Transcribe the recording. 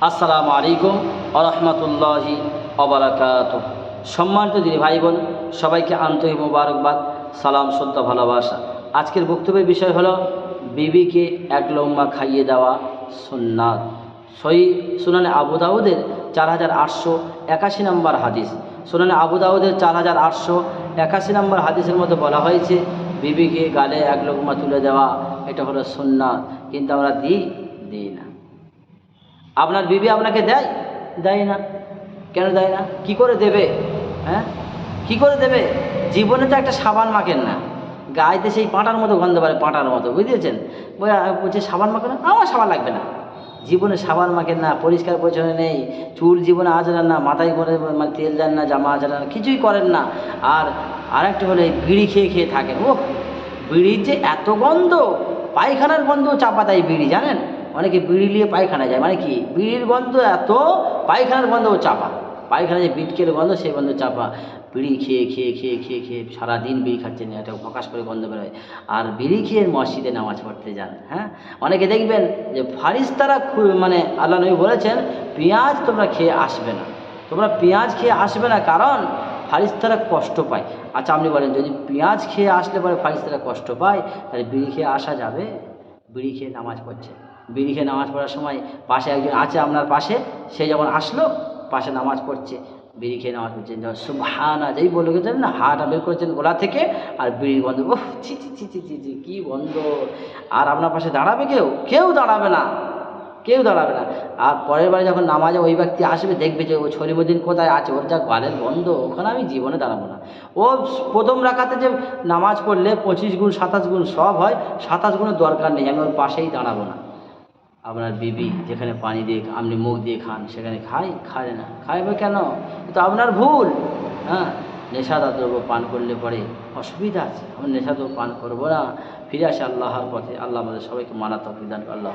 আসসালামু আলাইকুম আরহামতুল্লাহি অবরাকাত সম্মানিত দিদি ভাই বোন সবাইকে আন্তরিক মোবারকবাদ, সালাম সত্য ভালোবাসা। আজকের বক্তব্যের বিষয় হলো, বিবিকে এক লম্বা খাইয়ে দেওয়া সুন্নাত। সই সুনানে আবু দাউদের চার হাজার আটশো একাশি নম্বর হাদিস। সুনানে আবু দাউদের চার হাজার আটশো একাশি নম্বর হাদিসের মধ্যে বলা হয়েছে, বিবিকে গালে এক লোকমা তুলে দেওয়া, এটা হলো সুন্নাত। কিন্তু আমরা দিই দিই না। আপনার বিবি আপনাকে দেয়? দেয় না। কেন দেয় না? কি করে দেবে? হ্যাঁ? কি করে দেবে? জীবনে তো একটা সাবান মাখেন না। গায়েতে সেই পাঁটার মতো গন্ধ পারে পাঁটার মতো, বুঝিয়েছেন? বলছে, সাবান মাখেন না? আমার সাবান লাগবে না। জীবনে সাবান মাখেন না, পরিষ্কার পরিচ্ছন্ন নেই, চুল জীবনে আজরান না মাথায় করে মানে তেল দেন না, জামা আজরান কিছুই করেন না। আর আরেকটা হলে বিড়ি খেয়ে খেয়ে থাকেন। ও বিড়ির যে এত গন্ধ, পায়খানার গন্ধ চাপা দেয় বিড়ি, জানেন? অনেকে বিড়ি নিয়ে পায়খানা যায় মানে কি? বিড়ির গন্ধ এত, পায়খানার গন্ধ চাপা। পায়খানা যে বিটকের গন্ধ, সেই গন্ধ চাপা। বিড়ি খেয়ে খেয়ে খেয়ে খেয়ে খেয়ে সারাদিন বিড়ি খাচ্ছেন এটা প্রকাশ করে গন্ধ বেরোয়। আর বিড়ি খেয়ে মসজিদে নামাজ পড়তে যান হ্যাঁ? অনেকে দেখবেন যে ফারিস্তারা মানে আল্লাহ নবী বলেছেন, পেঁয়াজ তোমরা খেয়ে আসবে না। তোমরা পেঁয়াজ খেয়ে আসবে না কারণ ফারিস্তারা কষ্ট পায়। আচ্ছা আপনি বলেন, যদি পেঁয়াজ খেয়ে আসলে পরে ফারিস্তারা কষ্ট পায়, তাহলে বিড়ি খেয়ে আসা যাবে? বিড়ি খেয়ে নামাজ পড়ছে। বিড়ি নামাজ পড়ার সময় পাশে একজন আছে আপনার পাশে, সে যখন আসলো, পাশে নামাজ পড়ছে বিড়ি খেয়ে নামাজ পড়ছে। সুবহানা যেই বলে গেছেন না হাটা বের করেছেন গোলা থেকে, আর বিড়ির গন্ধ ও ছি ছি ছি ছি ছি ছি, কী গন্ধ। আর আপনার পাশে দাঁড়াবে কেউ? কেউ দাঁড়াবে না। কেউ দাঁড়াবে না। আর পরের বারে যখন নামাজে ওই ব্যক্তি আসবে, দেখবে যে ও ছলিমুদ্দিন কোথায় আছে, ওর যা গালের গন্ধ, ওখানে আমি জীবনে দাঁড়াবো না। ও প্রথম রাখাতে যে নামাজ পড়লে পঁচিশ গুণ, সাতাশ গুণ সব হয়, সাতাশ গুণের দরকার নেই, আমি ওর পাশেই দাঁড়াবো না। আপনার বিবি যেখানে পানি দিয়ে আপনি মুখ দিয়ে খান, সেখানে খাই খায় না। খাইবে কেন? তো আপনার ভুল। হ্যাঁ? নেশাদা দ্রব্য পান করলে পরে অসুবিধা আছে। আমি নেশাদ্রব্য পান করব না। ফিরে আসে আল্লাহর পথে। আল্লাহ আমাদের সবাইকে মানা তফিদান আল্লাহ